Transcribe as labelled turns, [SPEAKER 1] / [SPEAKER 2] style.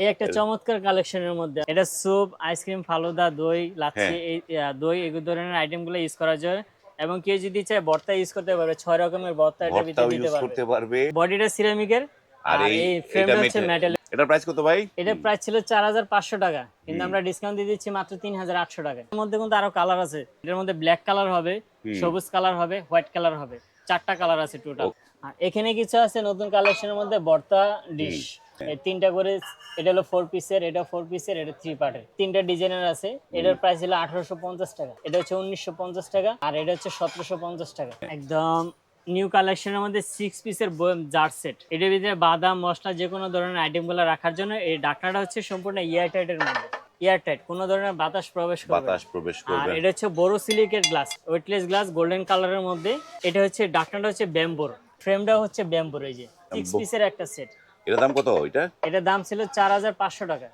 [SPEAKER 1] এই একটা চমৎকার কালেকশনের মধ্যে। এটা স্যুপ আইসক্রিম ফালুদা দই লাচ্ছি
[SPEAKER 2] হ্যাঁ।
[SPEAKER 1] এই দই এই ধরনের আইটেমগুলো ইউজ করা যায়। এবং কেউ যদি চায় ভর্তা ইউজ করতে পারবে ছয় রকমের ভর্তা এটা ভিতরে দিতে পারবে।
[SPEAKER 2] করতে পারবে।
[SPEAKER 1] বডিটা সিরামিকের
[SPEAKER 2] আর এই
[SPEAKER 1] ফ্রেমটা হচ্ছে
[SPEAKER 2] মেটাল এটার প্রাইস কত ভাই?
[SPEAKER 1] এটা প্রাইস ছিল চার হাজার পাঁচশো টাকা। কিন্তু আমরা ডিসকাউন্ট দিয়ে দিচ্ছি মাত্র তিন হাজার আটশো টাকা। এর মধ্যে কিন্তু আরও কালার আছে। এটার মধ্যে ব্ল্যাক কালার হবে সবুজ কালার হবে হোয়াইট কালার হবে। চারটা কালার আছে টোটাল আর এখানে কিছু আছে নতুন কালেকশনের মধ্যে বর্তা ডিশ তিনটা করে এটা হলো ফোর পিসের এটা ফোর পিসের এটা থ্রি পার্টের তিনটা ডিজাইনের আছে এটার প্রাইস হলো আঠারোশো পঞ্চাশ টাকা। এটা হচ্ছে উনিশশো পঞ্চাশ টাকা আর এটা হচ্ছে সতেরোশো পঞ্চাশ টাকা। একদম নিউ কালেকশনের মধ্যে সিক্স পিসের জার সেট এটার ভিতরে বাদাম মশলা যে কোনো ধরনের আইটেমগুলো রাখার জন্য এই ডাকনাটা হচ্ছে সম্পূর্ণ এয়ার টাইটের মধ্যে। এয়ার টাইট কোনো ধরনের বাতাস প্রবেশ করবে।
[SPEAKER 2] বাতাস প্রবেশ
[SPEAKER 1] আর এটা হচ্ছে বড় সিলিকের গ্লাস ওয়েটলেস গ্লাস গোল্ডেন কালারের মধ্যে। এটা হচ্ছে ডাকনাটা হচ্ছে ব্যাম্বোর। ফ্রেমটা হচ্ছে ব্যাম্বোর এই যে। সিক্স পিসের একটা সেট
[SPEAKER 2] এটার দাম কত? এটা?
[SPEAKER 1] এটার দাম ছিল চার হাজার পাঁচশো টাকা।